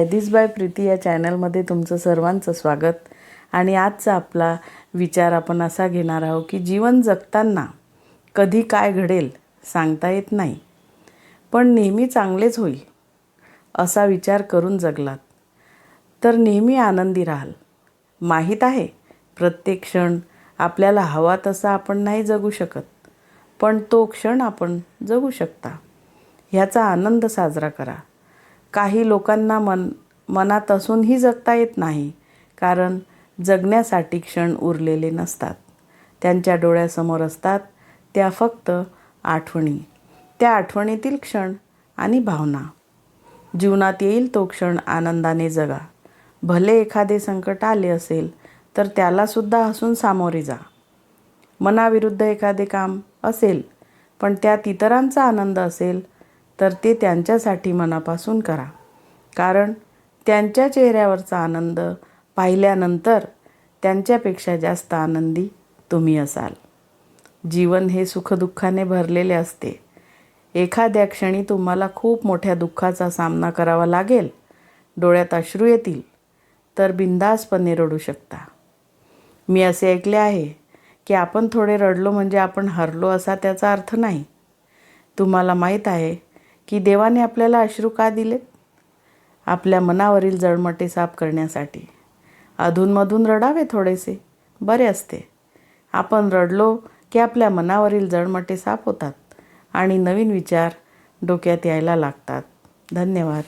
जयदीश bye Preeti या चॅनलमध्ये तुमचं सर्वांचं स्वागत. आणि आजचा आपला विचार आपण असा घेणार आहोत की जीवन जगताना कधी काय घडेल सांगता येत नाही. पण नेहमी चांगलेच होईल असा विचार करून जगलात. तर नेहमी आनंदी राहाल. माहीत आहे प्रत्येक क्षण आपल्याला हवा तसा आपण नाही जगू शकत पण तो क्षण आपण जगू शकता. ह्याचा आनंद साजरा करा. काही लोकांना मन मनात असूनही जगता येत नाही कारण जगण्यासाठी क्षण उरलेले नसतात. त्यांच्या डोळ्यासमोर असतात त्या फक्त आठवणी. त्या आठवणीतील क्षण आणि भावना. जीवनात येईल तो क्षण आनंदाने जगा. भले एखादे संकट आले असेल तर त्यालासुद्धा हसून सामोरे जा. मनाविरुद्ध एखादे काम असेल पण त्यात इतरांचा आनंद असेल तर ते त्यांच्यासाठी मनापासून करा. कारण त्यांच्या चेहऱ्यावरचा आनंद पाहिल्यानंतर त्यांच्यापेक्षा जास्त आनंदी तुम्ही असाल. जीवन हे सुखदुःखाने भरलेले असते. एखाद्या क्षणी तुम्हाला खूप मोठ्या दुःखाचा सामना करावा लागेल. डोळ्यात अश्रू येतील तर बिंदासपणे रडू शकता. मी असे ऐकले आहे की आपण थोडे रडलो म्हणजे आपण हरलो असा त्याचा अर्थ नाही. तुम्हाला माहीत आहे की देवाने आपल्याला अश्रू का दिलेत? आपल्या मनावरील जळमटे साफ करण्यासाठी. अधूनमधून रडावे थोडेसे. बरे असते. आपण रडलो की आपल्या मनावरील जळमटे साफ होतात आणि नवीन विचार डोक्यात यायला लागतात. धन्यवाद.